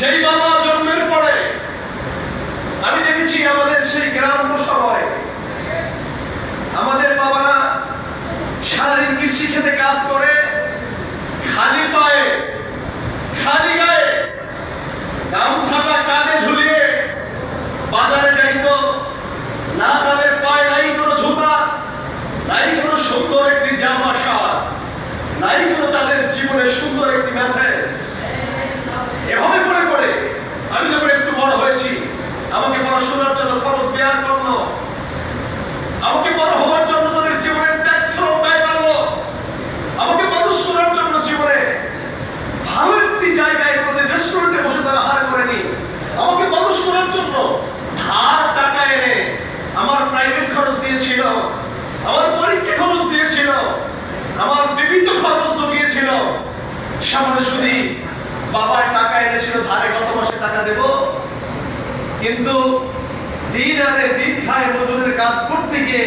যেই বাবা জন্মের পরে আমি দেখেছি আমাদের সেই গ্রাম্য সময় আমাদের বাবারা সারাদিন কৃষি কাজ করে, খালি পায়ে, খালি গায়ে গামছাটা কাঁধে ঝুলিয়ে বাজারে যাইতো। না তাদের পায়ে নাই কোনো জুতা সুন্দর একটি জামা শার্ট নাই কোনো তাদের জীবনে সুন্দর একটি মেসেজ এভাবে করে করে আমি যখন একটু বড় হয়েছি আমাকে পড়াশোনার জন্য খরচ বেয়ার করল আমাকে বড় হওয়ার জন্য তাদের জীবনের ত্যাগ শ্রম ব্যয় করল আমাকে মানুষ করার জন্য জীবনে ভালো একটি জায়গায় কোনোদিন রেস্টুরেন্টে বসে তারা আহার করেনি আমাকে মানুষ করার জন্য ধার টাকা এনে আমার প্রাইভেট খরচ দিয়েছিল আমার পরীক্ষা খরচ দিয়েছিল। আমার বিভিন্ন খরচ জমিয়েছিল। সামনে শুধু বাবার টাকা এনেছিল, ধারে কত মাসে টাকা দেব। কিন্তু দিন আনে দিন খায় মজুরের কাজ করতে গিয়ে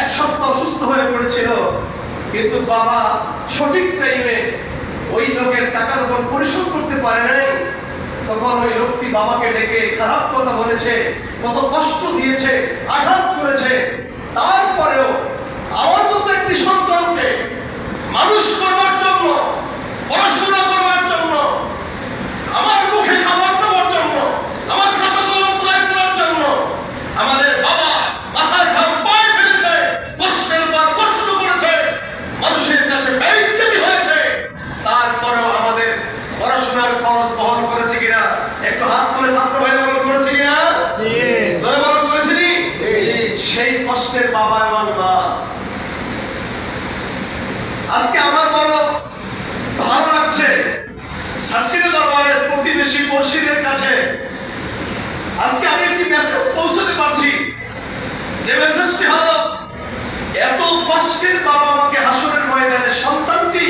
এক সপ্তাহ অসুস্থ হয়ে পড়েছিল। কিন্তু বাবা সঠিক টাইমে ওই লোকের টাকা যখন পরিশোধ করতে পারে নাই। তখন ওই লোকটি বাবাকে ডেকে খারাপ কথা বলেছে, কত কষ্ট দিয়েছে, আঘাত করেছে তারপরেও আমার মতো একটি সন্তানকে মানুষ করবার জন্য পড়াশোনা করবার জন্য আমার মুখে খাবার দেওয়ার জন্য আমার খাতা কলম প্রয়োগ করার জন্য আমাদের বাবা মাথায় ঘাম পায়ে ফেলেছে কষ্টের পর কষ্ট করেছে মানুষের কাছে বেইজ্জতি হয়েছে তারপরেও আমাদের পড়াশোনার খরচ বহন করেছে কিনা একটু হাত তুলে ছাত্র ভাই বহন করেছে কিনা জয় বহন করেছিনি সেই কষ্টের বাবা এবং মা আজকে আমার বড় ভালো লাগছে শাসির দরবারের প্রতিবেশী পড়শিদের কাছে আজকে আমি একটি মেসেজ পৌঁছাতে পারছি। যে মেসেজটি হলো, এত কষ্টের বাবা মাকে হাসরের ময়দানে সন্তানটি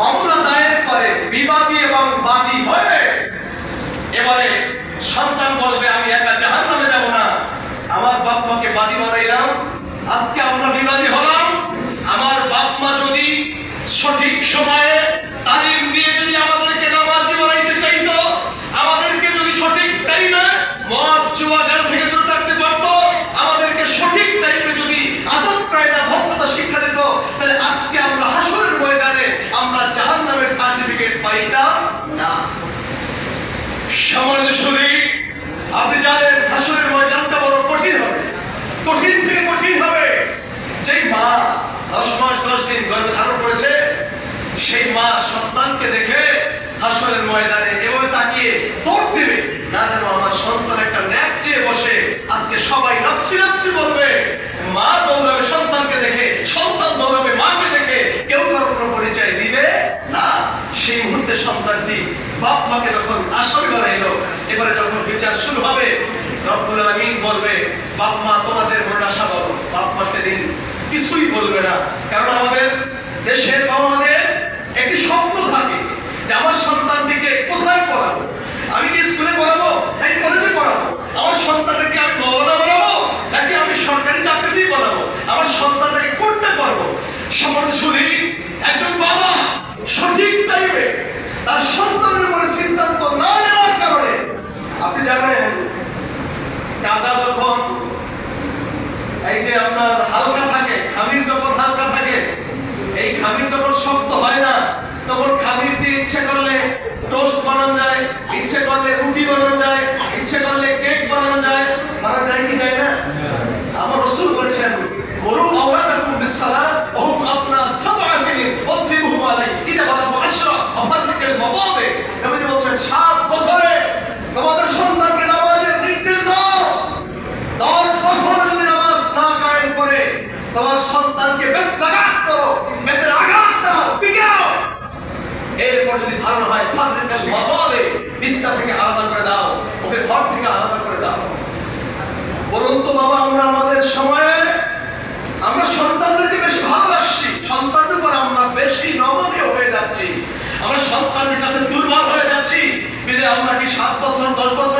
মামলা দায়ের করে, বিবাদী এবং বাদী হয়ে এবারে সন্তান বলবে, আমি একা জাহান নামে যাব না। আমার বাপ মাকে বাদী বানাইলাম। আজকে আমরা বিবাদী হলাম। আমার বাপ মা যদি সঠিক সময়ে তালিম দিয়ে যদি আমাদেরকে নামাজি বানাইতে চাইতো আমাদেরকে যদি সঠিক টাইমে মদ জুয়া গাড়ি থেকে দূরে থাকতে পারতো আমাদেরকে সঠিক টাইমে যদি আদব কায়দা ভক্ততা শিক্ষা দিত তাহলে আজকে আমরা হাসরের ময়দানে আমরা জাহান্নামের সার্টিফিকেট পাইতাম না। সম্মানিত শুধু আপনি জানেন হাসরের ময়দানটা বড় কঠিন হবে। কঠিন থেকে কঠিন হবে। যেই মা দশ মাস, দশ দিন গর্ভে ধারণ করেছে, সেই মা সন্তানকে দেখে হাসরের ময়দানে এভাবে তাকিয়ে তোর দিবে। না যেন আমার সন্তান একটা ন্যাক চেয়ে বসে আজকে সবাই নাপসি নাপসি বলবে মা দৌড়াবে সন্তানকে দেখে সন্তান দৌড়াবে মাকে দেখে কেউ কারও কোনো পরিচয় দিবে না সেই মুহূর্তে সন্তানটি বাপ মাকে যখন আসামি বানাইলো, এবারে যখন বিচার শুরু হবে, রব্বুল আলমিন বলবে, বাপ মা, তোমাদের মনে আশা বলো। বাপ মাকে সেদিন কিছুই বলবে না। কারণ আমাদের দেশের বাবা আমাদের একটি স্বপ্ন থাকে যে আমার সন্তানটিকে কোথায় পড়াবো আমি কি স্কুলে পড়াবো নাকি কলেজে পড়াবো আমার সন্তানটাকে আমি মৌলানা বানাবো নাকি আমি সরকারি চাকরিতেই বানাবো আমার সন্তানটাকে করতে পারব সমাজ শুধু একজন বাবা সঠিক টাইমে তার সন্তানের উপরে সিদ্ধান্ত না নেওয়ার কারণে আপনি জানেন দাদা যখন এই যে আপনার হালকা থাকে, খামির যখন হালকা থাকে, এই খামির যখন শক্ত হয় না, তখন খামির দিয়ে ইচ্ছে করলে টোস্ট বানানো যায়, ইচ্ছে করলে রুটি বানানো যায় চিন্তা থেকে আলাদা করে দাও। ওকে ঘর থেকে আলাদা করে দাও। বলুন তো বাবা, আমরা আমাদের সময়ে আমরা সন্তানদেরকে বেশি ভালোবাসছি। সন্তানের উপর আমরা বেশি নমনীয় হয়ে যাচ্ছি। আমরা সন্তানের কাছে দুর্বল হয়ে যাচ্ছি। বিদে, আমরা কি সাত বছর, দশ বছর